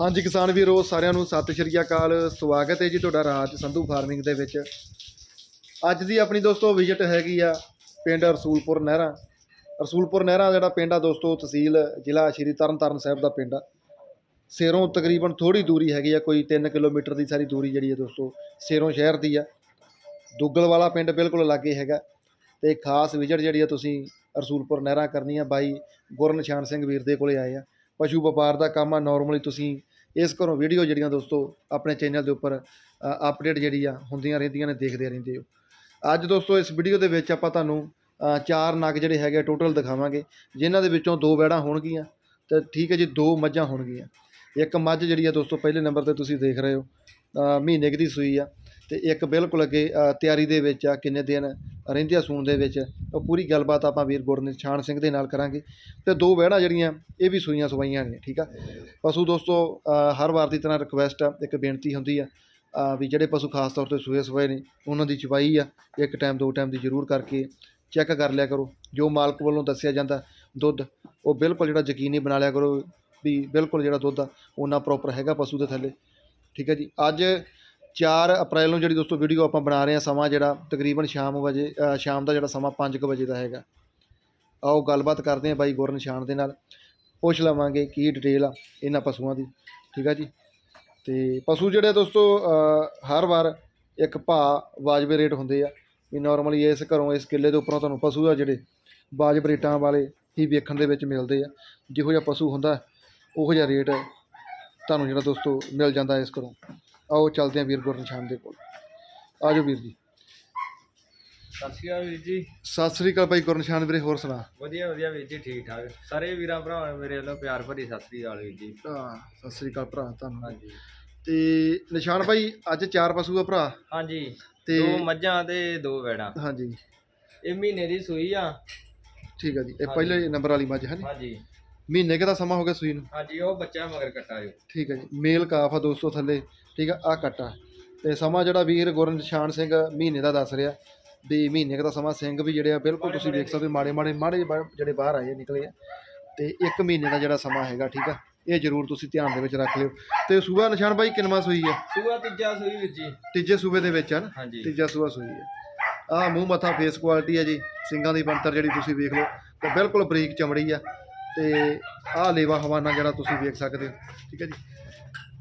ਹਾਂਜੀ ਕਿਸਾਨ ਵੀਰੋ, ਸਾਰਿਆਂ ਨੂੰ ਸਤਿ ਸ਼੍ਰੀ ਅਕਾਲ। ਸਵਾਗਤ ਹੈ ਜੀ ਤੁਹਾਡਾ ਰਾਜ ਸੰਧੂ ਫਾਰਮਿੰਗ ਦੇ ਵਿੱਚ। ਅੱਜ ਦੀ ਆਪਣੀ ਦੋਸਤੋ ਵਿਜ਼ਿਟ ਹੈਗੀ ਆ ਪਿੰਡ ਰਸੂਲਪੁਰ ਨਹਿਰਾ। ਰਸੂਲਪੁਰ ਨਹਿਰਾ ਜਿਹੜਾ ਪਿੰਡ ਆ ਦੋਸਤੋ, ਤਹਿਸੀਲ ਜ਼ਿਲ੍ਹਾ ਸ਼੍ਰੀ ਤਰਨਤਾਰਨ ਸਾਹਿਬ ਦਾ ਪਿੰਡ ਆ। ਸੇਰੋਂ ਤਕਰੀਬਨ ਥੋੜੀ ਦੂਰੀ ਹੈਗੀ ਆ, ਕੋਈ 3 ਕਿਲੋਮੀਟਰ ਦੀ ਸਾਰੀ ਦੂਰੀ ਜਿਹੜੀ ਹੈ ਦੋਸਤੋ, ਸੇਰੋਂ ਸ਼ਹਿਰ ਦੀ ਆ। ਦੁੱਗਲ ਵਾਲਾ ਪਿੰਡ ਬਿਲਕੁਲ ਲਾਗੇ ਹੈਗਾ। ਤੇ ਖਾਸ ਵਿਜ਼ਿਟ ਜਿਹੜੀ ਆ ਤੁਸੀਂ ਰਸੂਲਪੁਰ ਨਹਿਰਾ ਕਰਨੀ ਆ ਬਾਈ ਗੁਰਨਿਸ਼ਾਨ ਸਿੰਘ ਵੀਰ ਦੇ ਕੋਲੇ ਆਏ ਆ। ਪਸ਼ੂ ਵਪਾਰ ਦਾ ਕੰਮ ਆ ਨਾਰਮਲੀ ਤੁਸੀਂ ਇਸ ਘਰੋਂ ਵੀਡੀਓ ਜਿਹੜੀਆਂ ਦੋਸਤੋ ਆਪਣੇ ਚੈਨਲ ਦੇ ਉੱਪਰ ਅਪਡੇਟ ਜਿਹੜੀ ਆ, ਹੁੰਦੀਆਂ ਰਹਿੰਦੀਆਂ ਨੇ, ਦੇਖਦੇ ਰਹਿੰਦੇ ਹੋ। ਅੱਜ ਦੋਸਤੋ ਇਸ ਵੀਡੀਓ ਦੇ ਵਿੱਚ ਆਪਾਂ ਤੁਹਾਨੂੰ ਚਾਰ ਨਗ ਜਿਹੜੇ ਹੈਗੇ ਟੋਟਲ ਦਿਖਾਵਾਂਗੇ, ਜਿਨ੍ਹਾਂ ਦੇ ਵਿੱਚੋਂ ਦੋ ਵੈੜਾਂ ਹੋਣਗੀਆਂ ਤੇ ਠੀਕ ਹੈ ਜੀ, ਦੋ ਮੱਝਾਂ ਹੋਣਗੀਆਂ। ਇੱਕ ਮੱਝ ਜਿਹੜੀ ਆ ਦੋਸਤੋ, ਪਹਿਲੇ ਨੰਬਰ ਤੇ ਤੁਸੀਂ ਦੇਖ ਰਹੇ ਹੋ ਮਹੀਨੇ ਕੁ ਦੀ ਸੂਈ ਆ। ਤੇ ਇੱਕ ਬਿਲਕੁਲ ਅੱਗੇ ਤਿਆਰੀ ਦੇ ਵਿੱਚ ਆ, ਕਿੰਨੇ ਦਿਨ ਰਹਿੰਦੇ ਸੂਣ ਦੇ ਵਿੱਚ, ਉਹ ਪੂਰੀ ਗੱਲਬਾਤ ਆਪਾਂ ਵੀਰ ਗੁਰਨਿਸ਼ਾਨ ਸਿੰਘ ਦੇ ਨਾਲ ਕਰਾਂਗੇ। ਤੇ ਦੋ ਵਹਿਣਾ ਜਿਹੜੀਆਂ, ਇਹ ਵੀ ਸੂਈਆਂ ਸਵਾਈਆਂ ਨੇ, ਠੀਕ ਆ? ਪਸ਼ੂ ਦੋਸਤੋ ਹਰ ਵਾਰ ਦੀ ਤਰ੍ਹਾਂ ਰਿਕੁਐਸਟ ਆ, ਇੱਕ ਬੇਨਤੀ ਹੁੰਦੀ ਆ ਵੀ ਜਿਹੜੇ ਪਸ਼ੂ ਖਾਸ ਤੌਰ ਤੇ ਸੂਏ ਸਵਾਏ ਨੇ, ਉਹਨਾਂ ਦੀ ਚਵਾਈ ਆ, ਇੱਕ ਟਾਈਮ ਦੋ ਟਾਈਮ ਦੀ ਜ਼ਰੂਰ ਕਰਕੇ ਚੈੱਕ ਕਰ ਲਿਆ ਕਰੋ। ਜੋ ਮਾਲਕ ਵੱਲੋਂ ਦੱਸਿਆ ਜਾਂਦਾ, ਦੁੱਧ, ਉਹ ਬਿਲਕੁਲ ਜਿਹੜਾ ਯਕੀਨੀ ਬਣਾ ਲਿਆ ਕਰੋ ਵੀ ਬਿਲਕੁਲ ਜਿਹੜਾ ਦੁੱਧ ਆ, ਉਹਨਾਂ ਪ੍ਰੋਪਰ ਹੈਗਾ ਪਸ਼ੂ ਦੇ ਥੱਲੇ, ਠੀਕ ਹੈ ਜੀ? ਅੱਜ 4 ਅਪ੍ਰੈਲ ਨੂੰ ਜਿਹੜੀ ਦੋਸਤੋ ਵੀਡੀਓ ਆਪਾਂ ਬਣਾ ਰਹੇ ਹਾਂ ਸਮਾਂ ਜਿਹੜਾ ਤਕਰੀਬਨ ਸ਼ਾਮ ਵਜੇ ਸ਼ਾਮ ਦਾ ਜਿਹੜਾ ਸਮਾਂ 5 ਵਜੇ ਦਾ ਹੈਗਾ। ਆਓ ਗੱਲਬਾਤ ਕਰਦੇ ਹਾਂ ਬਾਈ ਗੁਰਨਿਸ਼ਾਨ ਦੇ ਨਾਲ। ਪੁੱਛ ਲਵਾਂਗੇ ਕੀ ਡਿਟੇਲ ਆ ਇਹਨਾਂ ਪਸ਼ੂਆਂ ਦੀ, ਠੀਕ ਆ ਜੀ? ਤੇ ਪਸ਼ੂ ਜਿਹੜੇ ਦੋਸਤੋ ਹਰ ਵਾਰ ਇੱਕ ਭਾਅ ਵਾਜਬ ਰੇਟ ਹੁੰਦੇ ਆ। ਵੀ ਨਾਰਮਲੀ ਇਸ ਘਰੋਂ ਇਸ ਕਿੱਲੇ ਦੇ ਉੱਪਰੋਂ ਤੁਹਾਨੂੰ ਪਸ਼ੂ ਆ ਜਿਹੜੇ ਵਾਜਬ ਰੇਟਾਂ ਵਾਲੇ ਹੀ ਵੇਖਣ ਦੇ ਵਿੱਚ ਮਿਲਦੇ ਆ। ਜਿਹੋ ਜਿਹਾ ਪਸ਼ੂ ਹੁੰਦਾ, ਉਹੋ ਜਿਹਾ ਰੇਟ ਤੁਹਾਨੂੰ ਜਿਹੜਾ ਦੋਸਤੋ ਮਿਲ ਜਾਂਦਾ ਇਸ ਘਰੋਂ। ਆਓ ਚੱਲਦੇ ਹਾਂ ਵੀਰ ਗੁਰਨਿਸ਼ਾਨ ਦੇ ਕੋਲ। ਆਜੋ ਵੀਰ ਜੀ। ਸਤਿ ਸ਼੍ਰੀ ਅਕਾਲ ਵੀਰ ਜੀ। ਸਤਿ ਸ੍ਰੀ ਅਕਾਲ ਬਾਈ ਗੁਰਨਿਸ਼ਾਨ ਵੀਰੇ ਹੋਰ ਸੁਣਾ? ਵਧੀਆ ਵਧੀਆ ਵੀਰ ਜੀ ਠੀਕ ਠਾਕ। ਸਾਰੇ ਵੀਰਾਂ ਭਰਾਵਾਂ ਨੂੰ ਮੇਰੇ ਵੱਲੋਂ ਪਿਆਰ ਭਰੀ ਸਤਿ ਸ਼੍ਰੀ ਅਕਾਲ ਵੀਰ ਜੀ। ਹਾਂ ਸਤਿ ਸ੍ਰੀ ਅਕਾਲ ਭਰਾ ਤੁਹਾਨੂੰ। ਹਾਂਜੀ। ਤੇ ਨਿਸ਼ਾਨ ਭਾਈ ਅੱਜ ਚਾਰ ਪਸ਼ੂ ਆ ਭਰਾ? ਹਾਂਜੀ। ਤੇ ਦੋ ਮੱਝਾਂ ਤੇ ਦੋ ਵੈੜਾਂ। ਹਾਂਜੀ। ਇਹ ਮਹੀਨੇ ਦੀ ਸੂਈ ਆ। ਠੀਕ ਆ ਜੀ ਇਹ ਪਹਿਲੇ ਨੰਬਰ ਵਾਲੀ ਮੱਝ ਹੈ ਜੀ ਹਾਂਜੀ। ਮਹੀਨੇ ਕੁ ਦਾ ਸਮਾਂ ਹੋ ਗਿਆ ਸੂਈ ਨੂੰ? ਹਾਂਜੀ ਉਹ ਬੱਚਾ ਮਗਰ ਕੱਟਾ ਜੋ। ਠੀਕ ਹੈ ਜੀ ਮੇਲ ਕਾਫ ਆ ਦੋਸਤੋ ਥੱਲੇ। ਠੀਕ ਆ ਆ ਕੱਟਾ ਤੇ ਸਮਾਂ ਜਿਹੜਾ ਵੀਰ ਗੁਰਨਿਸ਼ਾਨ ਸਿੰਘ ਮਹੀਨੇ ਦਾ ਦੱਸ ਰਿਹਾ ਵੀ ਮਹੀਨੇ ਦਾ ਸਮਾਂ ਸਿੰਘ ਵੀ ਜਿਹੜੇ ਆ ਬਿਲਕੁਲ ਤੁਸੀਂ ਦੇਖ ਸਕਦੇ ਮਾੜੇ ਮਾੜੇ ਮਾੜੇ ਜਿਹੜੇ ਬਾਹਰ ਆਏ ਆ, ਨਿਕਲੇ ਆ। ਤੇ ਇੱਕ ਮਹੀਨੇ ਦਾ ਜਿਹੜਾ ਸਮਾਂ ਹੈਗਾ ਠੀਕ ਆ ਇਹ ਜ਼ਰੂਰ ਤੁਸੀਂ ਧਿਆਨ ਦੇ ਵਿੱਚ ਰੱਖ ਲਿਓ। ਤੇ ਸੂਬਾ ਨਿਸ਼ਾਨ ਭਾਈ ਕਿੰਨਵਾਂ ਸੂਈ ਆ? ਸੂਆ ਤੀਜਾ ਸੂਈ ਵੀਰ ਜੀ। ਤੀਜੇ ਸੂਬੇ ਦੇ ਵਿੱਚ ਆ ਨਾ? ਹਾਂਜੀ। ਤੀਜਾ ਸੂਆ ਸੂਈ ਹੈ ਆਹ ਮੂੰਹ ਮੱਥਾ ਫੇਸ ਕੁਆਲਿਟੀ ਹੈ ਜੀ ਸਿੰਗਾਂ ਦੀ ਬਣਤਰ ਜਿਹੜੀ ਤੁਸੀਂ ਵੇਖ ਲਓ ਤੇ ਬਿਲਕੁਲ ਬਰੀਕ ਚਮੜੀ ਆ। ਤੇ ਆਹ ਲੇਵਾ ਹਵਾਨਾ ਜਿਹੜਾ ਤੁਸੀਂ ਵੇਖ ਸਕਦੇ ਹੋ ਠੀਕ ਹੈ ਜੀ।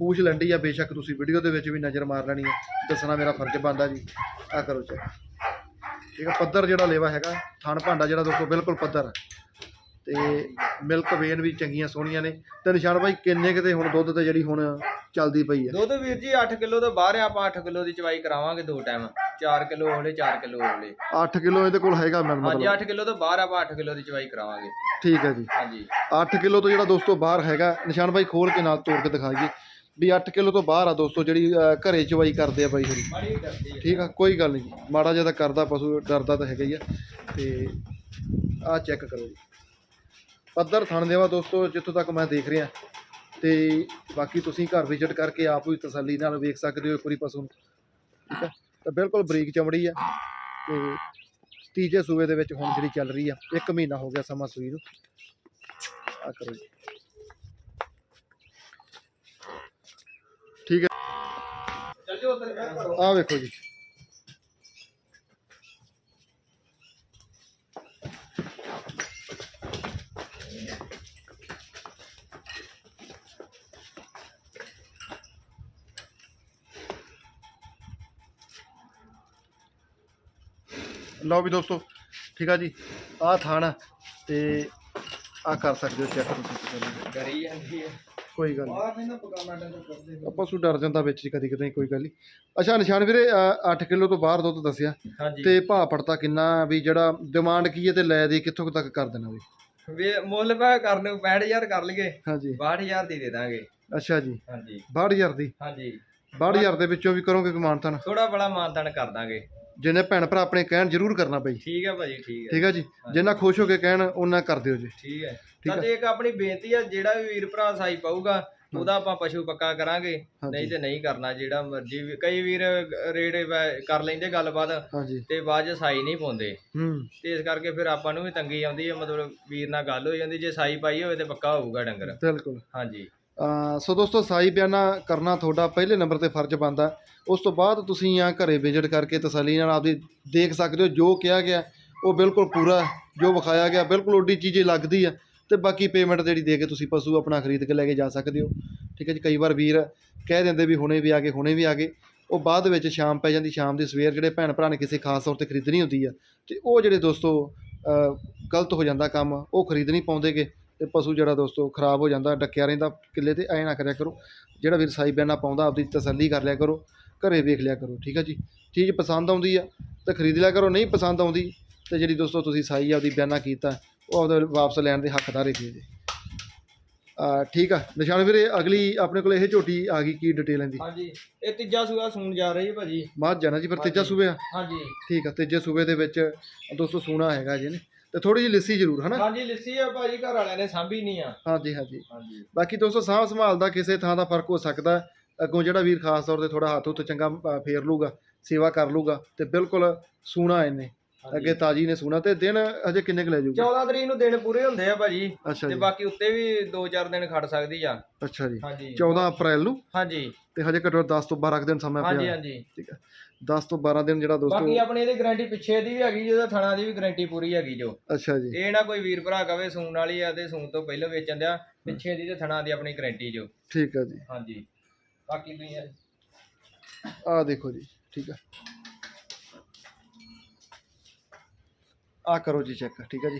ਪੂਛ ਲੰਡੀ ਆ ਬੇਸ਼ੱਕ ਤੁਸੀਂ ਵੀਡੀਓ ਦੇ ਵਿੱਚ ਵੀ ਨਜ਼ਰ ਮਾਰ ਲੈਣੀ ਹੈ ਦੱਸਣਾ ਮੇਰਾ ਫਰਜ਼ ਬਣਦਾ ਜੀ। ਆ ਕਰੋ ਚੈੱਕ ਠੀਕ ਹੈ ਪੱਧਰ ਜਿਹੜਾ ਲੇਵਾ ਹੈਗਾ ਥਣ ਭਾਂਡਾ ਜਿਹੜਾ ਦੋਸਤੋ ਬਿਲਕੁਲ ਪੱਧਰ ਤੇ ਮਿਲਕ ਵੇਨ ਵੀ ਚੰਗੀਆਂ ਸੋਹਣੀਆਂ ਨੇ। ਤੇ ਨਿਸ਼ਾਨ ਭਾਈ ਕਿੰਨੇ ਕਿਤੇ ਹੁਣ ਦੁੱਧ ਤੇ ਜਿਹੜੀ ਹੁਣ ਚੱਲਦੀ ਪਈ ਆ? ਦੁੱਧ ਵੀਰ ਜੀ 8 ਕਿਲੋ ਤੋਂ ਬਾਹਰ ਆ ਆਪਾਂ 8 ਕਿਲੋ ਦੀ ਚਵਾਈ ਕਰਾਵਾਂਗੇ ਦੋ ਟਾਈਮ 4 ਕਿਲੋ ਹੋਲੇ 4 ਕਿਲੋ ਹੋਲੇ। 8 ਕਿਲੋ ਇਹਦੇ ਕੋਲ ਹੈਗਾ ਮੈਂ ਹਾਂਜੀ ਮਤਲਬ 8 ਕਿਲੋ ਤੋਂ ਬਾਹਰ ਆਪਾਂ 8 ਕਿਲੋ ਦੀ ਚਵਾਈ ਕਰਾਵਾਂਗੇ। ਠੀਕ ਹੈ ਜੀ। ਹਾਂਜੀ। 8 ਕਿਲੋ ਤੋਂ ਜਿਹੜਾ ਦੋਸਤੋ ਬਾਹਰ ਹੈਗਾ ਨਿਸ਼ਾਨ ਭਾਈ ਖੋਲ ਕੇ ਨਾਲ ਤੋੜ ਕੇ ਦਿਖਾਈਏ। ਵੀ 8 ਕਿਲੋ ਤੋਂ ਬਾਹਰ ਆ ਦੋਸਤੋ ਜਿਹੜੀ ਅਹ, ਘਰੇ ਚਵਾਈ ਕਰਦੇ ਆ ਬਾਈ ਹੋਰੀ। ਠੀਕ ਆ ਕੋਈ ਗੱਲ ਨਹੀਂ। ਮਾੜਾ ਜਿਹਾ ਤਾਂ ਕਰਦਾ ਪਸ਼ੂ ਡਰਦਾ ਤਾਂ ਹੈਗਾ ਹੀ ਆ। ਤੇ ਆਹ ਚੈੱਕ ਕਰੋ ਜੀ। ਪੱਧਰ ਥਣ ਦੇਵਾ ਦੋਸਤੋ ਜਿੱਥੋਂ ਤੱਕ ਮੈਂ ਦੇਖ ਰਿਹਾ। ਤੇ ਬਾਕੀ ਤੁਸੀਂ ਘਰ ਵਿਜ਼ਿਟ ਕਰਕੇ ਆਪ ਵੀ ਤਸੱਲੀ ਨਾਲ ਵੇਖ ਸਕਦੇ ਹੋ ਇੱਕ ਵਾਰੀ ਪਸ਼ੂ ਨੂੰ। ਠੀਕ ਆ? ਤਾਂ ਬਿਲਕੁਲ ਬਰੀਕ ਚਮੜੀ ਆ। ਤੇ ਤੀਜੇ ਸੂਬੇ ਦੇ ਵਿੱਚ ਹੁਣ ਜਿਹੜੀ ਚੱਲ ਰਹੀ ਆ ਇੱਕ ਮਹੀਨਾ ਹੋ ਗਿਆ ਸਮਾਂ ਸੂਈ ਨੂੰ। ਆ ਕਰੋ ਜੀ ਠੀਕ ਹੈ ਆਹ ਵੇਖੋ ਜੀ। ਲਓ ਵੀ ਦੋਸਤੋ ਠੀਕ ਆ ਜੀ। ਆਹ ਥਾਣ ਆ ਤੇ ਆ ਕਰ ਸਕਦੇ ਹੋ ਚੈੱਕ ਤੁਸੀਂ। ਕਰੀ ਜਾਂਦੀ ਹੈ ਕੋਈ ਗੱਲ ਨਹੀਂ ਬਾਹਰ ਨਹੀਂ ਨਾ ਪਕਾਉਣਾ ਡੰਗਰ ਕਰਦੇ ਆਪਾਂ ਸੂ ਡਰ ਜਾਂਦਾ ਵਿੱਚ ਕਦੀ ਕਦੀ ਕੋਈ ਗੱਲ ਨਹੀਂ ਅੱਛਾ ਨਿਸ਼ਾਨ ਵੀਰੇ 8 ਕਿਲੋ ਤੋਂ ਬਾਹਰ ਦੁੱਧ ਦੱਸਿਆ। ਹਾਂਜੀ। ਤੇ ਭਾਅ ਪੜਤਾ ਕਿੰਨਾ ਵੀ ਜਿਹੜਾ ਡਿਮਾਂਡ ਕੀ ਹੈ ਤੇ ਲੈ ਦੇ ਕਿੱਥੋਂ ਕੁ ਤੱਕ ਕਰ ਦੇਣਾ ਵੀ? ਵੇ ਮੁੱਲ ਪਾ ਕਰਨ ਨੂੰ 65000 ਕਰ ਲਈਏ। ਹਾਂਜੀ। 62000 ਦੀ ਦੇ ਦਾਂਗੇ। ਅੱਛਾ ਜੀ। ਹਾਂਜੀ। 62000 ਦੀ? ਹਾਂਜੀ। 62000 ਦੇ ਵਿੱਚੋਂ ਵੀ ਕਰੋਗੇ ਕਮਾਨਤਨ ਥੋੜਾ ਬੜਾ ਮਾਨਤਾਨ ਕਰ ਦਾਂਗੇ। ਜਿਹਨੇ ਭੈਣ ਭਰਾ ਆਪਣੇ ਕਹਿਣ ਜ਼ਰੂਰ ਕਰਨਾ ਬਈ। ਠੀਕ ਹੈ ਭਾਜੀ ਠੀਕ ਹੈ। ਠੀਕ ਆ ਜੀ। ਜਿੰਨਾ ਖੁਸ਼ ਹੋ ਕੇ ਕਹਿਣ ਉਹਨਾਂ ਕਰ ਦਿਓ ਜੀ। ਠੀਕ ਹੈ। ਤਾਂ ਤੇ ਇੱਕ ਆਪਣੀ ਬੇਨਤੀ ਆ ਜਿਹੜਾ ਵੀ ਵੀਰ ਭਰਾ ਸਾਈ ਪਾਊਗਾ ਉਹਦਾ ਆਪਾਂ ਪਸ਼ੂ ਪੱਕਾ ਕਰਾਂਗੇ। ਨਹੀਂ ਤੇ ਨਹੀਂ ਕਰਨਾ ਜਿਹੜਾ ਮਰਜ਼ੀ ਵੀ ਕਈ ਵੀਰ ਰੇਡ ਕਰ ਲੈਂਦੇ ਗੱਲਬਾਤ ਤੇ ਬਾਅਦ ਚ ਸਾਈ ਨਹੀਂ ਪਾਉਂਦੇ। ਹੂੰ। ਤੇ ਇਸ ਕਰਕੇ ਫਿਰ ਆਪਾਂ ਨੂੰ ਵੀ ਤੰਗੀ ਆਉਂਦੀ ਹੈ ਮਤਲਬ ਵੀਰ ਨਾਲ ਗੱਲ ਹੋ ਜਾਂਦੀ ਜੇ ਸਾਈ ਪਾਈ ਹੋਵੇ ਤੇ ਪੱਕਾ ਹੋਊਗਾ ਡੰਗਰ। ਬਿਲਕੁਲ। ਹਾਂਜੀ। ਸੋ ਦੋਸਤੋ ਸਾਈ ਬਿਆਨਾ ਕਰਨਾ ਤੁਹਾਡਾ ਪਹਿਲੇ ਨੰਬਰ ਤੇ ਫਰਜ਼ ਬਣਦਾ। ਉਸ ਤੋਂ ਬਾਅਦ ਤੁਸੀਂ ਆ ਘਰੇ ਵਿਜ਼ਿਟ ਕਰਕੇ ਤਸੱਲੀ ਨਾਲ ਆਪਦੀ ਦੇਖ ਸਕਦੇ ਹੋ ਜੋ ਕਿਹਾ ਗਿਆ ਉਹ ਬਿਲਕੁਲ ਪੂਰਾ। ਜੋ ਵਿਖਾਇਆ ਗਿਆ ਬਿਲਕੁਲ ਓਡੀ ਚੀਜ਼ ਲੱਗਦੀ ਆ। ਤੇ ਬਾਕੀ ਪੇਮੈਂਟ ਜਿਹੜੀ ਦੇ ਕੇ ਤੁਸੀਂ ਪਸ਼ੂ ਆਪਣਾ ਖਰੀਦ ਕੇ ਲੈ ਕੇ ਜਾ ਸਕਦੇ ਹੋ। ਠੀਕ ਹੈ ਜੀ, ਕਈ ਵਾਰ ਵੀਰ ਕਹਿ ਦਿੰਦੇ ਵੀ ਹੁਣੇ ਵੀ ਆ ਗਏ, ਹੁਣੇ ਵੀ ਆ ਗਏ। ਉਹ ਬਾਅਦ ਵਿੱਚ ਸ਼ਾਮ ਪੈ ਜਾਂਦੀ, ਸ਼ਾਮ ਦੀ ਸਵੇਰ ਜਿਹੜੇ ਭੈਣ ਭਰਾ ਨੇ ਕਿਸੇ ਖਾਸ ਤੌਰ ਤੇ ਖਰੀਦਣੀ ਹੁੰਦੀ ਆ, ਤੇ ਉਹ ਜਿਹੜੇ ਦੋਸਤੋ ਗਲਤ ਹੋ ਜਾਂਦਾ ਕੰਮ, ਉਹ ਖਰੀਦ ਨਹੀਂ ਪਾਉਂਦੇਗੇ ਤੇ ਪਸ਼ੂ ਜਿਹੜਾ ਦੋਸਤੋ ਖਰਾਬ ਹੋ ਜਾਂਦਾ, ਡੱਕਿਆ ਰਹਿੰਦਾ ਕਿੱਲੇ ਤੇ, ਐ ਨਾ ਕਰਿਆ ਕਰੋ। ਜਿਹੜਾ ਵੀਰ ਸਾਈ ਬਿਆਨਾ ਪਾਉਂਦਾ, ਆਪਦੀ ਤਸੱਲੀ ਕਰ ਲਿਆ ਕਰੋ, ਘਰੇ ਵੇਖ ਲਿਆ ਕਰੋ, ਠੀਕ ਹੈ ਜੀ। ਚੀਜ਼ ਪਸੰਦ ਆਉਂਦੀ ਆ, ਤਾਂ ਖਰੀਦ ਲਿਆ ਕਰੋ, ਨਹੀਂ ਪਸੰਦ ਆਉਂਦੀ, ਤੇ ਜਿਹੜੀ ਦੋਸਤੋ ਤੁਸੀਂ ਸਾਈ ਆਪਦੀ ਬਿਆਨਾ ਕੀਤਾ ਉਹ ਆਪਦਾ ਵਾਪਸ ਲੈਣ ਦੇ ਹੱਕਦਾਰ ਹੈਗੇ ਜੀ। ਆ ਠੀਕ ਆ ਨਿਸ਼ਾਨ ਵੀਰੇ ਅਗਲੀ ਆਪਣੇ ਕੋਲ ਇਹ ਝੋਟੀ ਆ ਗਈ ਕੀ ਡਿਟੇਲ ਇਹਦੀ? ਹਾਂਜੀ ਇਹ ਤੀਜਾ ਸੂਆ ਸੂਣ ਜਾ ਰਹੀ ਹੈ ਭਾਜੀ। ਮਾਝ ਜਾਣਾ ਜੀ ਫਿਰ ਤੀਜਾ। ਸੂਬੇ ਆ ਹਾਂਜੀ। ਠੀਕ ਆ ਤੀਜੇ ਸੂਬੇ ਦੇ ਵਿੱਚ ਦੋਸਤੋ ਸੋਨਾ ਹੈਗਾ ਜੀ ਨੇ ਤੇ ਥੋੜੀ ਜਿਹੀ ਲਿੱਸੀ ਜ਼ਰੂਰ ਹਨਾ? ਹਾਂਜੀ ਲਿੱਸੀ ਆ ਭਾਜੀ ਘਰ ਵਾਲਿਆਂ ਨੇ ਸਾਂਭੀ ਨਹੀਂ ਆ। ਹਾਂਜੀ ਹਾਂਜੀ। ਹਾਂਜੀ। ਬਾਕੀ ਦੋਸਤੋ ਸਾਂਭ ਸੰਭਾਲ ਦਾ ਕਿਸੇ ਥਾਂ ਦਾ ਫ਼ਰਕ ਹੋ ਸਕਦਾ। ਅੱਗੋਂ ਜਿਹੜਾ ਵੀਰ ਖਾਸ ਤੌਰ ਤੇ ਥੋੜਾ ਹੱਥ ਹੁੱਥ ਚੰਗਾ ਅ, ਫੇਰ ਲੂਗਾ ਸੇਵਾ ਕਰ ਲੂਗਾ ਤੇ ਬਿਲਕੁਲ ਸੂਣਾ ਇਹਨੇ। ਅੱਗੇ ਤਾਜੀ ਨੇ ਸੂਣਾ ਤੇ ਦਿਨ ਅਜੇ ਕਿੰਨੇ ਕੁ ਲੈ ਜਾਊਗਾ? 14 ਤਰੀਕ ਨੂੰ ਦਿਨ ਪੂਰੇ ਹੁੰਦੇ ਆ ਭਾਜੀ। ਅੱਛਾ ਤੇ ਜੀ। ਬਾਕੀ ਉੱਤੇ ਵੀ 2-4 ਦਿਨ ਖੜ ਸਕਦੀ ਆ। ਅੱਛਾ ਜੀ। ਹਾਂਜੀ। 14 ਅਪ੍ਰੈਲ ਨੂੰ? ਹਾਂਜੀ। ਤੇ ਹਜੇ ਘੱਟੋ ਘੱਟ 10 ਤੋਂ 12 ਕੁ ਦਿਨ ਸਮਾਂ ਹਾਂਜੀ ਪਿਆ। ਹਾਂਜੀ ਠੀਕ ਹੈ 10 ਤੋਂ 12 ਦਿਨ ਜਿਹੜਾ ਦੋਸਤੋ ਬਾਕੀ ਆਪਣੀ ਇਹਦੀ ਗਾਰੰਟੀ ਪਿੱਛੇ ਦੀ ਵੀ ਹੈਗੀ ਜਿਹਦਾ ਥਣਾ ਦੀ ਵੀ ਗਾਰੰਟੀ ਪੂਰੀ ਹੈਗੀ ਜੋ। ਅੱਛਾ ਜੀ। ਇਹ ਨਾ ਕੋਈ ਵੀਰ ਭਰਾ ਕਵੇ ਸੂਣ ਵਾਲੀ ਆ ਤੇ ਸੂਣ ਤੋਂ ਪਹਿਲਾਂ ਵੇਚਣ ਦਿਆ ਪਿੱਛੇ ਦੀ ਤੇ ਥਣਾ ਦੀ ਆਪਣੀ ਗਾਰੰਟੀ ਜੋ। ਠੀਕ ਹੈ ਜੀ। ਹਾਂਜੀ। ਬਾਕੀ ਤੁਸੀਂ ਇਹ- ਆਹ ਦੇਖੋ ਜੀ ਠੀਕ ਹੈ ਆ ਕਰੋ ਜੀ ਚੈੱਕ ਠੀਕ ਹੈ ਜੀ।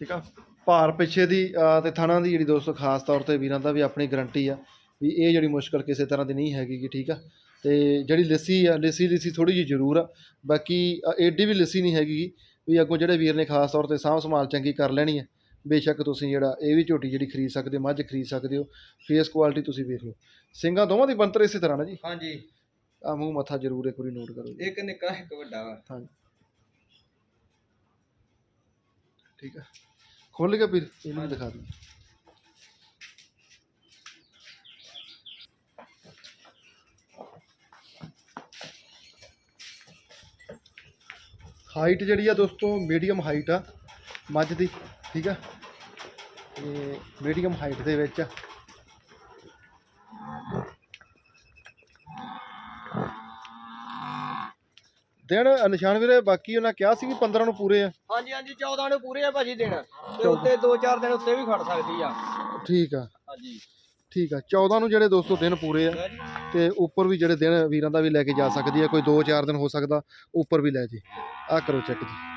ਠੀਕ ਆ? ਭਾਰ ਪਿੱਛੇ ਦੀ ਅਹ, ਤੇ ਥਣਾ ਦੀ ਜਿਹੜੀ ਦੋਸਤੋ ਖਾਸ ਤੌਰ ਤੇ ਵੀਰਾਂ ਦਾ ਵੀ ਆਪਣੀ ਗਰੰਟੀ ਆ ਵੀ ਇਹ ਜਿਹੜੀ ਮੁਸ਼ਕਲ ਕਿਸੇ ਤਰ੍ਹਾਂ ਦੀ ਨਹੀਂ ਹੈਗੀ ਗੀ ਠੀਕ ਆ? ਤੇ ਜਿਹੜੀ ਲੱਸੀ ਆ ਲੱਸੀ ਲੱਸੀ ਥੋੜੀ ਜਿਹੀ ਜ਼ਰੂਰ ਆ। ਬਾਕੀ ਅ, ਏਡੀ ਵੀ ਲੱਸੀ ਨਹੀਂ ਹੈਗੀ ਵੀ ਅੱਗੋਂ ਜਿਹੜੇ ਵੀਰ ਨੇ ਖਾਸ ਤੌਰ ਤੇ ਸਾਂਭ ਸੰਭਾਲ ਚੰਗੀ ਕਰ ਲੈਣੀ ਹੈ ਬੇਸ਼ੱਕ ਤੁਸੀਂ ਜਿਹੜਾ ਇਹ ਵੀ ਝੋਟੀ ਜਿਹੜੀ ਖਰੀਦ ਸਕਦੇ ਹੋ ਮੱਝ ਖਰੀਦ ਸਕਦੇ ਹੋ ਫੇਸ ਕੁਆਲਿਟੀ ਤੁਸੀਂ ਵੇਖ ਲਓ। ਸਿੰਘਾਂ ਦੋਵਾਂ ਦੀ ਬੰਤਰ ਇਸੇ ਤਰ੍ਹਾਂ ਨਾ ਜੀ? ਹਾਂਜੀ। ਆ ਮੂੰਹ ਮੱਥਾ ਜ਼ਰੂਰ ਇੱਕ ਵਾਰੀ ਨੋਟ ਕਰੋ ਜੀ। ਇੱਕ ਨਿੱਕਾ ਇੱਕ ਵੱਡਾ। ਵਾ ਹਾਂਜੀ। ਠੀਕ ਹੈ ਖੋਲ ਕੇ ਫਿਰ ਇਹਨੂੰ ਦਿਖਾ ਦਿਓ। ਹਾਈਟ ਜਿਹੜੀ ਆ ਦੋਸਤੋ ਮੀਡੀਅਮ ਹਾਈਟ ਆ ਮੱਝ ਦੀ ਠੀਕ ਆ? ਤੇ ਮੀਡੀਅਮ ਹਾਈਟ ਦੇ ਵਿੱਚ ਦਿਨ ਨਿਸ਼ਾਨ ਵੀਰੇ ਬਾਕੀ ਉਹਨਾਂ ਕਿਹਾ ਸੀ ਕਿ 15 ਨੂੰ ਪੂਰੇ ਆ। ਹਾਂਜੀ ਹਾਂਜੀ 14 ਨੂੰ ਪੂਰੇ ਆ ਭਾਜੀ ਦਿਨ। ਤੇ ਉੱਤੇ 2-4 ਦਿਨ ਉੱਤੇ ਵੀ ਖੜ ਸਕਦੀ ਆ। ਠੀਕ ਆ। ਹਾਂਜੀ। ਠੀਕ ਆ। 14 ਨੂੰ ਜਿਹੜੇ ਦੋਸਤੋ ਦਿਨ ਪੂਰੇ ਆ ਤੇ ਉੱਪਰ ਵੀ ਜਿਹੜੇ ਦਿਨ ਵੀਰਾਂ ਦਾ ਵੀ ਲੈ ਕੇ ਜਾ ਸਕਦੀ ਆ ਕੋਈ 2-4 ਦਿਨ ਹੋ ਸਕਦਾ ਉੱਪਰ ਵੀ ਲੈ ਜੇ। ਆ ਕਰੋ ਚੈੱਕ ਜੀ।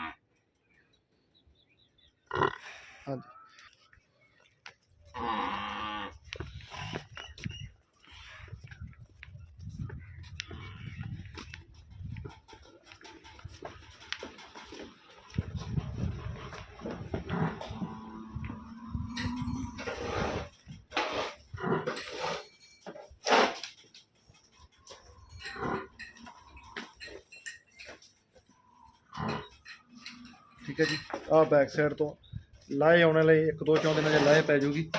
ਠੀਕ ਹੈ ਜੀ ਆਹ ਬੈਕ ਸਾਈਡ ਤੋਂ ਲਾਏ ਆਉਣ ਲਈ ਇੱਕ ਦੋ ਚੌਂ ਦਿਨਾਂ ਚ ਲਾਏ ਪੈ ਜੂਗੀ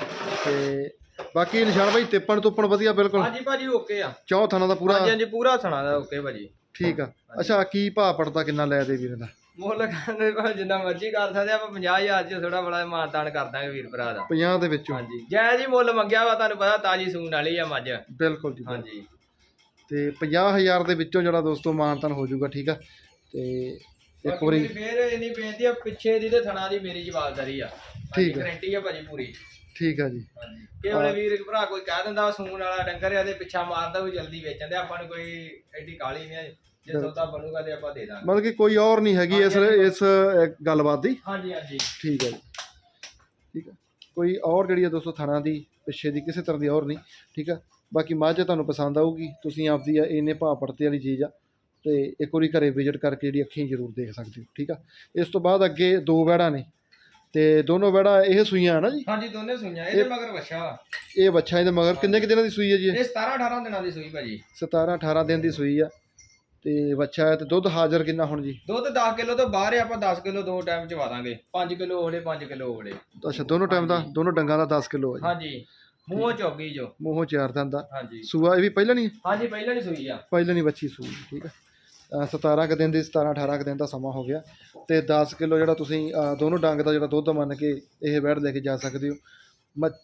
ਤੇ ਬਾਕੀ ਨਿਸ਼ਾਨ ਭਾਈ ਤਿੱਪਣ ਤੁੱਪਣ ਵਧੀਆ ਬਿਲਕੁਲ। ਹਾਂਜੀ ਭਾਜੀ ਓਕੇ ਆ। ਚੌ ਥਾਣਾ ਦਾ ਪੂਰਾ ਹਾਂਜੀ ਹਾਂਜੀ ਪੂਰਾ ਸੁਣਾ ਦਾ ਓਕੇ ਭਾਜੀ। ਠੀਕ ਆ। ਅੱਛਾ ਕੀ ਭਾਅ ਪੜਦਾ ਕਿੰਨਾ ਲੈ ਦੇ ਵੀਰ ਦਾ? ਮੁੱਲ ਕਹਿੰਦੇ ਭਾਵੇਂ ਜਿੰਨਾ ਮਰਜ਼ੀ ਕਰ ਸਕਦੇ ਆਪਾਂ 50000 ਚ ਥੋੜਾ ਬੜਾ ਮਾਨਤਾਨ ਕਰ ਦਾਂਗੇ ਵੀਰ ਭਰਾ ਦਾ। 50 ਦੇ ਵਿੱਚੋਂ? ਹਾਂਜੀ। ਜੈ ਜੀ ਮੁੱਲ ਮੰਗਿਆ ਵਾ ਤੁਹਾਨੂੰ ਪਤਾ ਤਾਜੀ ਸੂਣ ਵਾਲੀ ਆ ਮੱਝ। ਬਿਲਕੁਲ ਜੀ ਹਾਂਜੀ। ਤੇ 50000 ਦੇ ਵਿੱਚੋਂ ਜਿਹੜਾ ਦੋਸਤੋ ਮਾਨਤਨ ਹੋ ਜਾਊਗਾ ਠੀਕ ਆ? ਤੇ ਇੱਕ ਵਾਰੀ ਫੇਰ ਇੰਨੀ ਬੇਨਤੀ ਆ ਪਿੱਛੇ ਦੀ ਤੇ ਥਣਾ ਦੀ ਮੇਰੀ ਜਵਾਬਦਾਰੀ ਆ। ਠੀਕ ਆ। ਗਾਰੰਟੀ ਆ ਭਾਜੀ ਪੂਰੀ। ਠੀਕ ਆ ਜੀ। ਹਾਂਜੀ। ਕਿਹੜੇ ਵੀਰ ਭਰਾ ਕੋਈ ਕਹਿ ਦਿੰਦਾ ਸੂਣ ਵਾਲਾ ਡੰਗਰ ਆ ਤੇ ਪਿੱਛਾ ਮਾਰਦਾ ਉਹ ਜਲਦੀ ਵੇਚਣ ਦੇ ਆਪਾਂ ਨੂੰ ਕੋਈ ਐਡੀ ਕਾਲੀ ਨਹੀਂ ਆ ਜੇ ਸੌਦਾ ਬਣੂਗਾ ਤੇ ਆਪਾਂ ਦੇ ਦਾਂਗੇ। ਮਤਲਬ ਕਿ ਕੋਈ ਔਰ ਨਹੀਂ ਹੈਗੀ ਇਸ ਇਸ ਗੱਲਬਾਤ ਦੀ। ਹਾਂਜੀ ਹਾਂਜੀ। ਠੀਕ ਹੈ ਜੀ। ਠੀਕ ਹੈ ਕੋਈ ਔਰ ਜਿਹੜੀ ਹੈ ਦੋਸਤੋ ਥਾਣਾ ਦੀ ਪਿੱਛੇ ਦੀ ਕਿਸੇ ਤਰ੍ਹਾਂ ਦੀ ਔਰ ਨਹੀਂ। ਠੀਕ ਹੈ ਬਾਕੀ ਮੱਝ ਤੁਹਾਨੂੰ ਪਸੰਦ ਆਊਗੀ। ਤੁਸੀਂ ਆਪਦੀ ਇੰਨੇ ਭਾਅ ਪੜਤੇ ਵਾਲੀ ਚੀਜ਼ ਆ। ਤੇ ਇੱਕ ਵਾਰੀ ਘਰੇ ਵਿਜ਼ਿਟ ਕਰਕੇ ਜਿਹੜੀ ਅੱਖੀਂ ਜ਼ਰੂਰ ਦੇਖ ਸਕਦੇ ਹੋ ਠੀਕ ਆ? ਇਸ ਤੋਂ ਬਾਅਦ ਅੱਗੇ ਦੋ ਵੈੜਾਂ ਨੇ ਤੇ ਦੋਨੋਂ ਵੈੜਾਂ ਇਹ ਸੂਈਆਂ ਨਾ ਜੀ? ਹਾਂਜੀ ਦੋਨੇ ਸੂਈਆਂ ਇਹਦੇ ਮਗਰ ਵੱਛਾ ਇਹ ਬੱਚਾ ਇਹਦੇ ਮਗਰ ਕਿੰਨੇ ਕੁ ਦਿਨਾਂ ਦੀ ਸੂਈ ਹੈ ਜੀ ਇਹ? ਇਹ 17 18 ਦਿਨਾਂ ਦੀ ਸੂਈ ਭਾਜੀ। 17 18 ਦਿਨ ਦੀ ਸੂਈ ਆ ਤੇ ਹੈ ਤੇ ਦੁੱਧ ਹਾਜ਼ਰ ਕਿੰਨਾ ਹੁਣ ਜੀ? ਦੁੱਧ 10 ਕਿਲੋ ਤੋਂ ਬਾਹਰ ਆ, ਆਪਾਂ 10 ਕਿਲੋ ਦੋ ਟਾਈਮ ਚਵਾ ਦਾਂਗੇ 5 ਕਿਲੋ ਹੋਲੇ 5 ਕਿਲੋ ਹੋਲੇ ਅੱਛਾ ਦੋਨੋਂ ਟਾਈਮ ਦਾ ਦੋਨੋਂ ਡੰਗਾਂ ਦਾ 10 ਕਿਲੋ ਹੈ ਜੀ। ਹਾਂਜੀ। ਮੂੰਹੋਂ ਚੌਗੀ ਜੋ। ਮੂੰਹੋਂ ਚਾਰ ਦਿਨ ਦਾ। ਹਾਂਜੀ। ਸੂਆ ਇਹ ਵੀ ਪਹਿਲਾਂ ਨਹੀਂ? ਹਾਂਜੀ ਪਹਿਲਾਂ ਨਹੀਂ ਸੂਈ ਆ। ਪਹਿਲਾਂ ਨਹੀਂ ਬੱਚੀ ਸੂਈ ਠੀਕ ਹੈ 17 ਕੁ ਦਿਨ ਦੀ 17 18 ਕੁ ਦਿਨ ਦਾ ਸਮਾਂ ਹੋ ਗਿਆ ਤੇ 10 ਕਿਲੋ ਜਿਹੜਾ ਤੁਸੀਂ ਦੋਨੋਂ ਡੰਗ ਦਾ ਜਿਹੜਾ ਦੁੱਧ ਮੰਨ ਕੇ ਇਹ ਵੈੜ ਲੈ ਕੇ ਜਾ ਸਕਦੇ ਹੋ।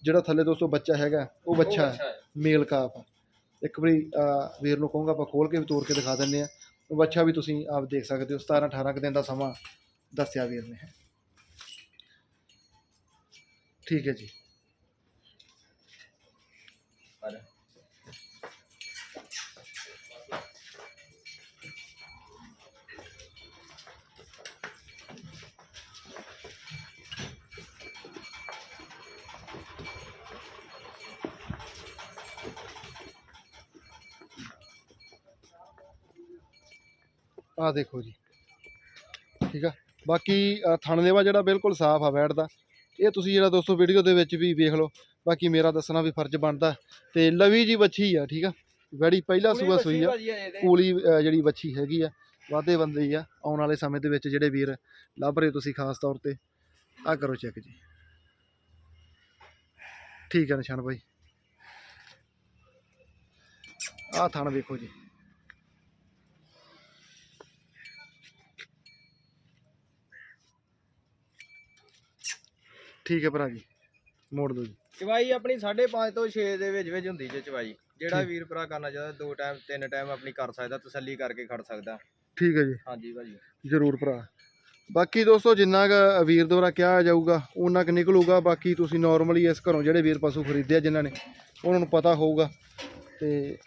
ਜਿਹੜਾ ਥੱਲੇ ਦੋਸਤੋ ਬੱਚਾ ਹੈਗਾ ਉਹ ਬੱਚਾ ਹੈ। ਮੇਲ ਆ। ਇੱਕ ਵਾਰੀ ਵੀਰ ਨੂੰ ਕਹੂੰਗਾ ਆਪਾਂ ਖੋਲ ਕੇ ਵੀ ਤੋੜ ਕੇ ਦਿਖਾ ਦਿੰਨੇ ਆ ਉਹ ਬੱਚਾ ਵੀ ਤੁਸੀਂ ਆਪ ਦੇਖ ਸਕਦੇ ਹੋ 17 18 ਕੁ ਦਿਨ ਦਾ ਸਮਾਂ ਦੱਸਿਆ ਵੀਰ ਨੇ। ਠੀਕ ਹੈ ਜੀ। ਆਹ ਦੇਖੋ ਜੀ। ਠੀਕ ਆ। ਬਾਕੀ ਅ, ਥਣ ਲੇਵਾ ਜਿਹੜਾ ਬਿਲਕੁਲ ਸਾਫ਼ ਆ ਵੈੜ ਦਾ। ਇਹ ਤੁਸੀਂ ਜਿਹੜਾ ਦੋਸਤੋ ਵੀਡੀਓ ਦੇ ਵਿੱਚ ਵੀ ਵੇਖ ਲਓ। ਬਾਕੀ ਮੇਰਾ ਦੱਸਣਾ ਵੀ ਫਰਜ਼ ਬਣਦਾ। ਤੇ ਲਵੀ ਜੀ ਬੱਚੀ ਆ ਠੀਕ ਆ। ਵੈੜੀ ਪਹਿਲਾ ਸੂਆ ਸੂਈ ਆ। ਕੂਲੀ ਜਿਹੜੀ ਬੱਚੀ ਹੈਗੀ ਆ ਵਾਧੇ ਬੰਦੇ ਆ। ਆਉਣ ਵਾਲੇ ਸਮੇਂ ਦੇ ਵਿੱਚ ਜਿਹੜੇ ਵੀਰ ਲੱਭ ਰਹੇ ਤੁਸੀਂ ਖਾਸ ਤੌਰ ਤੇ। ਆ ਕਰੋ ਚੈੱਕ ਜੀ। ਠੀਕ ਹੈ ਨਿਸ਼ਾਨ ਭਾਈ। ਆਹ ਥਣ ਵੇਖੋ ਜੀ। ਠੀਕ ਹੈ ਭਰਾ ਜੀ ਮੋੜ ਦਿਓ ਜੀ। ਚਵਾਈ ਆਪਣੀ 5.5 ਤੋਂ 6 ਦੇ ਵਿੱਚ ਵਿੱਚ ਹੁੰਦੀ ਜੇ ਚਵਾਈ। ਜਿਹੜਾ। ਵੀਰ ਭਰਾ ਕਰਨਾ ਚਾਹਦਾ ਦੋ ਟਾਈਮ ਤਿੰਨ ਟਾਈਮ ਆਪਣੀ ਕਰ ਸਕਦਾ ਤਸੱਲੀ ਕਰਕੇ ਖੜ ਸਕਦਾ। ਠੀਕ ਹੈ ਜੀ। ਹਾਂਜੀ ਭਾਜੀ। ਜ਼ਰੂਰ ਭਰਾ। ਬਾਕੀ ਦੋਸਤੋ ਜਿੰਨਾ ਕੁ ਵੀਰ ਦੁਆਰਾ ਕਿਹਾ ਜਾਊਗਾ ਉਹਨਾਂ ਕੁ ਨਿਕਲੂਗਾ। ਬਾਕੀ ਤੁਸੀਂ ਨਾਰਮਲੀ ਇਸ ਘਰੋਂ ਜਿਹੜੇ ਵੀਰ ਪਸ਼ੂ ਖਰੀਦਿਆ ਜਿਨ੍ਹਾਂ ਨੇ ਉਹਨਾਂ ਨੂੰ ਪਤਾ ਹੋਊਗਾ। ਤੇ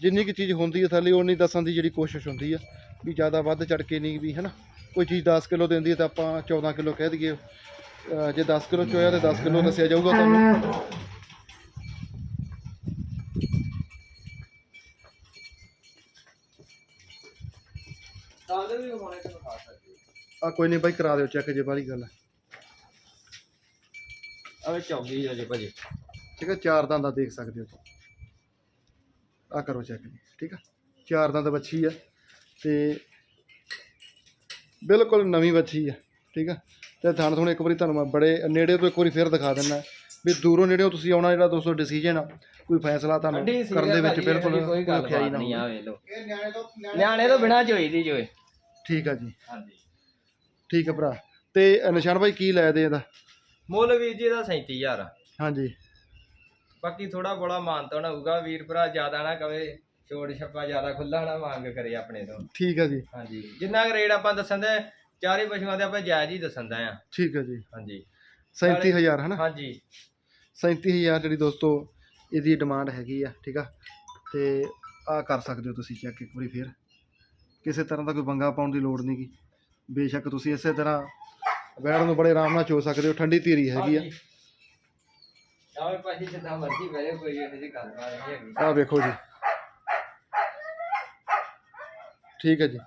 ਜਿੰਨੀ ਕੁ ਚੀਜ਼ ਹੁੰਦੀ ਹੈ ਥੱਲੇ ਉਨੀ ਦੱਸਣ ਦੀ ਜਿਹੜੀ ਕੋਸ਼ਿਸ਼ ਹੁੰਦੀ ਆ ਵੀ ਜ਼ਿਆਦਾ ਵੱਧ ਚੜ ਕੇ ਨਹੀਂ ਵੀ ਹਨਾ? ਕੋਈ ਚੀਜ਼ 10 ਕਿਲੋ ਦਿੰਦੀ ਹੈ ਤਾਂ ਆਪਾਂ 14 ਕਿਲੋ ਕਹਿ ਦਈਏ। ਅਹ ਜੇ 10 ਕਿਲੋ ਚੋਇਆ ਤੇ 10 ਕਿਲੋ ਦੱਸਿਆ ਜਾਊਗਾ ਤੁਹਾਨੂੰ। ਤਾਂ ਵੀ ਹੋਣੇ ਤੋਂ ਖਾ ਸਕਦੇ ਆ। ਕੋਈ ਨਹੀਂ ਬਾਈ ਕਰਾ ਦਿਓ ਚੈੱਕ ਜੇ ਬਾਹਲੀ ਗੱਲ ਹੈ। ਆ ਵਿੱਚ ਆਉਂਦੀ ਜੇ ਭਾਜੀ। ਠੀਕ ਹੈ ਚਾਰ ਦੰਦ ਦਾ ਦੇਖ ਸਕਦੇ ਹੋ ਜੀ ਆ ਕਰੋ ਚੈੱਕ ਜੀ ਠੀਕ ਆ? ਚਾਰ ਦੰਦ ਬੱਚੀ ਆ ਤੇ ਬਿਲਕੁਲ ਨਵੀਂ ਬੱਚੀ ਆ ਠੀਕ ਆ? ਤੇ ਥਣ ਥੁਣ ਇੱਕ ਵਾਰੀ ਤੁਹਾਨੂੰ ਮੈਂ ਬੜੇ ਨੇੜੇ ਤੋਂ ਇੱਕ ਵਾਰੀ ਫਿਰ ਦਿਖਾ ਦਿੰਦਾ। ਵੀ ਦੂਰੋਂ ਨੇੜੇੋਂ ਤੁਸੀਂ ਆਉਣਾ ਜਿਹੜਾ ਦੋਸਤੋ ਡਿਸੀਜਨ ਆ ਕੋਈ ਫੈਸਲਾ ਤੁਹਾਨੂੰ ਕਰਨ ਦੇ ਵਿੱਚ ਬਿਲਕੁਲ ਕੋਈ ਗੱਲ ਨਹੀਂ ਲੋ ਨਿਆਣੇ ਤੋਂ ਨਿਆਣੇ ਤੋਂ ਬਿਨਾ ਚੋਈ ਦੀ ਜੋਏ। ਠੀਕ ਆ ਜੀ। ਹਾਂਜੀ। ਠੀਕ ਆ ਭਰਾ। ਤੇ ਨਿਸ਼ਾਨ ਭਾਈ ਕੀ ਲੈ ਦੇ ਇਹਦਾ? ਮੁੱਲ ਵੀਰ ਜੀ ਦਾ 37000 ਹਾਂਜੀ। ਬਾਕੀ ਥੋੜਾ ਬੜਾ ਮਾਨਤਾਨ ਹੋਊਗਾ ਵੀਰ ਭਰਾ ਜ਼ਿਆਦਾ ਨਾ ਕਵੇ ਛੋੜ ਛੱਪਾ ਜ਼ਿਆਦਾ ਖੁੱਲਾ ਨਾ ਮੰਗ ਕਰੇ ਆਪਣੇ ਤੋਂ। ਠੀਕ ਆ ਜੀ। ਹਾਂਜੀ। ਜਿੰਨਾ ਕੁ ਰੇਟ ਆਪਾਂ ਦੱਸਣ ਦੇ ਚਾਰੇ ਪਸ਼ੂਆਂ ਦੇ ਆਪਾਂ ਜਾਇਜ਼ ਹੀ ਦੱਸਣ ਦਾ ਆ। ਠੀਕ ਆ ਜੀ। ਹਾਂਜੀ। 37000 ਹਨਾ? ਹਾਂਜੀ। 37000 ਜਿਹੜੀ ਦੋਸਤੋ ਇਹਦੀ ਡਿਮਾਂਡ ਹੈਗੀ ਆ ਠੀਕ ਆ? ਤੇ ਆ ਕਰ ਸਕਦੇ ਹੋ ਤੁਸੀਂ ਚੈੱਕ ਇੱਕ ਵਾਰੀ ਫੇਰ। ਕਿਸੇ ਤਰ੍ਹਾਂ ਦਾ ਕੋਈ ਬੰਗਾ ਪਾਉਣ ਦੀ ਲੋੜ ਨਹੀਂਗੀ। ਬੇਸ਼ੱਕ ਤੁਸੀਂ ਇਸੇ ਤਰ੍ਹਾਂ ਵੈੜ ਨੂੰ ਬੜੇ ਆਰਾਮ ਨਾਲ ਚੋ ਸਕਦੇ ਹੋ ਠੰਡੀ ਧੀਰੀ ਹੈਗੀ ਆ। ਆਵੇ ਭਾਜੀ ਜਿੱਦਾਂ ਮਰਜ਼ੀ ਬਹਿ ਕੋਈ ਇਹੋ ਜਿਹੀ ਗੱਲ ਬਾਤ ਨਹੀਂ ਹੈਗੀ। ਆ ਵੇਖੋ ਜੀ। ਠੀਕ ਹੈ ਜੀ।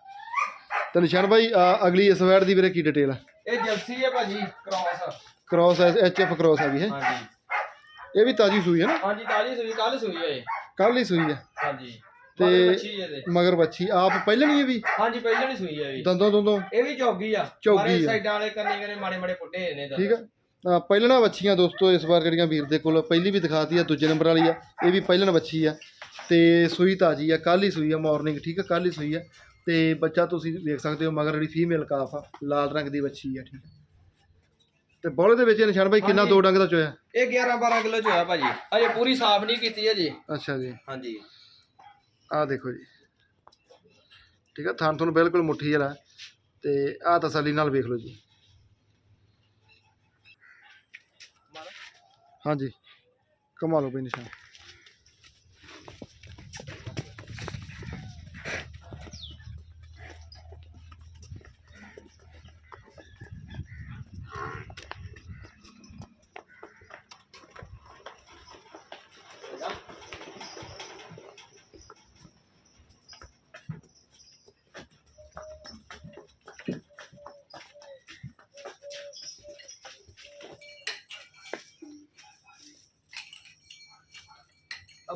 ਤੇ ਨਿਸ਼ਾਨ ਭਾਈ ਆ ਅਗਲੀ ਇਸ ਵੈੜ ਦੀ ਵੀਰੇ ਕੀ ਡਿਟੇਲ ਆ? ਇਹ ਜਲਸੀ ਹੈ ਭਾਜੀ cross cross H F cross ਹੈਗੀ ਹੈ? ਹਾਂਜੀ। ਇਹ ਵੀ ਤਾਜੀ ਸੂਈ ਹੈ ਨਾ? ਹਾਂਜੀ ਤਾਜੀ ਸੂਈ ਕੱਲ ਸੂਈ ਹੈ ਇਹ। ਕੱਲ ਹੀ ਸੂਈ ਹੈ ਹਾਂਜੀ। ਤੇ- ਤੇ ਇਹਦੇ। ਮਗਰ ਬੱਚੀ ਆਪ ਪਹਿਲਾਂ ਨਹੀਂ ਇਹ ਵੀ? ਹਾਂਜੀ ਪਹਿਲਾਂ ਨਹੀਂ ਸੂਈ ਹੈ ਇਹ। ਵੀ ਦੰਦੋਂ ਦੰਦੋਂ? ਇਹ ਵੀ ਚੌਗੀ ਆ। ਚੌਗੀ ਆ। ਸਾਈਡਾਂ ਵਾਲੇ ਕੰਨੇ ਕੰਨੇ ਮਾੜੇ ਮਾੜੇ ਪੁੱਟੇ ਨੇ ਠੀਕ ਆ? ਪਹਿਲਣਾ ਬੱਚੀਆਂ ਦੋਸਤੋ ਇਸ ਵਾਰ ਜਿਹੜੀਆਂ ਵੀਰ ਦੇ ਕੋਲ ਪਹਿਲੀ ਵੀ ਦਿਖਾਤੀ ਆ ਦੂਜੇ ਨੰਬਰ ਵਾਲੀ ਆ। ਇਹ ਵੀ ਪਹਿਲਣ ਬੱਚੀ ਆ। ਤੇ ਸੂਈ ਤਾਜੀ ਆ ਕੱਲ ਹੀ ਸੂਈ ਆ ਮਾਰਨਿੰਗ ਠੀਕ ਆ? ਕੱਲ ਹੀ ਸੂਈ ਆ। ਤੇ ਬੱਚਾ ਤੁਸੀਂ ਦੇਖ ਸਕਦੇ ਹੋ ਮਗਰ ਜਿਹੜੀ ਫੀਮੇਲ ਕਾਫ ਆ ਲਾਲ ਰੰਗ ਦੀ ਬੱਚੀ ਆ ਠੀਕ ਆ। ਤੇ ਬੋਲੇ ਦੇ ਵਿੱਚ ਇਹ ਨਿਸ਼ਾਨ ਭਾਈ ਕਿੰਨਾ। ਦੋ ਡੰਗ ਦਾ ਚੋਇਆ? ਇਹ 11 12 ਕਿਲੋ ਚ ਹੋਇਆ ਭਾਜੀ। ਅਜੇ ਪੂਰੀ ਸਾਫ਼ ਨਹੀਂ ਕੀਤੀ ਅਜੇ। ਅੱਛਾ ਜੀ। ਹਾਂਜੀ। ਆਹ ਦੇਖੋ ਜੀ। ਠੀਕ ਆ ਥਾਂ ਤੁਹਾਨੂੰ ਬਿਲਕੁਲ ਮੁੱਠੀ ਵਾਲਾ ਤੇ ਆਹ ਤਸੱਲੀ ਨਾਲ ਵੇਖ ਲਓ ਜੀ। ਹਾਂਜੀ। ਕਮਾ ਲਓ ਬਈ ਨਿਸ਼ਾਨ।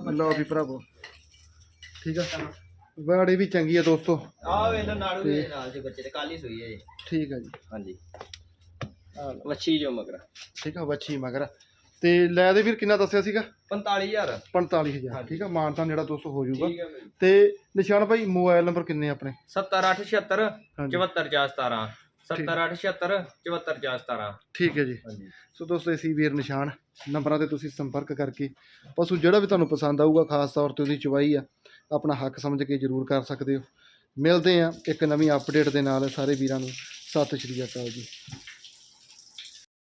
ਲਓ ਵੀ ਭਰਾਵੋ। ਠੀਕ ਆ? ਵਾੜੀ ਵੀ ਚੰਗੀ ਆ ਦੋਸਤੋ। ਆਹ ਵੇਖ ਲਓ ਨਾੜੂ ਦੇ ਨਾਲ ਜੀ ਬੱਚੇ ਦੇ ਕੱਲ ਸੂਈ ਹੈ ਜੀ ਠੀਕ ਆ ਜੀ। ਹਾਂਜੀ। ਵੱਛੀ ਜੋ ਮਗਰ। ਠੀਕ ਆ ਬੱਚੀ ਮਗਰ। ਤੇ ਲੈ ਦੇ ਵੀਰ ਕਿੰਨਾ ਦੱਸਿਆ ਸੀਗਾ? 45000 45000 ਹਾਂਜੀ। ਠੀਕ ਆ? ਮਾਨਤਾਨ ਜਿਹੜਾ ਦੋਸਤੋ ਹੋ ਜਾਊਗਾ। ਤੇ ਨਿਸ਼ਾਨ ਭਾਈ ਮੋਬਾਈਲ ਨੰਬਰ ਕਿੰਨੇ ਆਪਣੇ? 70876 ਹਾਂਜੀ। 74417 70876 74417 ਠੀਕ ਹੈ ਜੀ। ਹਾਂਜੀ। ਸੋ ਦੋਸਤੋ ਇਸੀ ਵੀਰ ਨਿਸ਼ਾਨ। ਨੰਬਰਾਂ ਤੇ ਤੁਸੀਂ ਸੰਪਰਕ ਕਰਕੇ ਪਸ਼ੂ ਜਿਹੜਾ ਵੀ ਤੁਹਾਨੂੰ ਪਸੰਦ ਆਊਗਾ ਖਾਸ ਤੌਰ ਤੇ ਉਹਦੀ ਚਵਾਈ ਆ ਆਪਣਾ ਹੱਕ ਸਮਝ ਕੇ ਜ਼ਰੂਰ ਕਰ ਸਕਦੇ ਹੋ। ਮਿਲਦੇ ਆ ਇੱਕ ਨਵੀਂ ਅਪਡੇਟ ਦੇ ਨਾਲ ਸਾਰੇ ਵੀਰਾਂ ਨੂੰ। ਸਤਿ ਸ਼੍ਰੀ ਅਕਾਲ ਜੀ।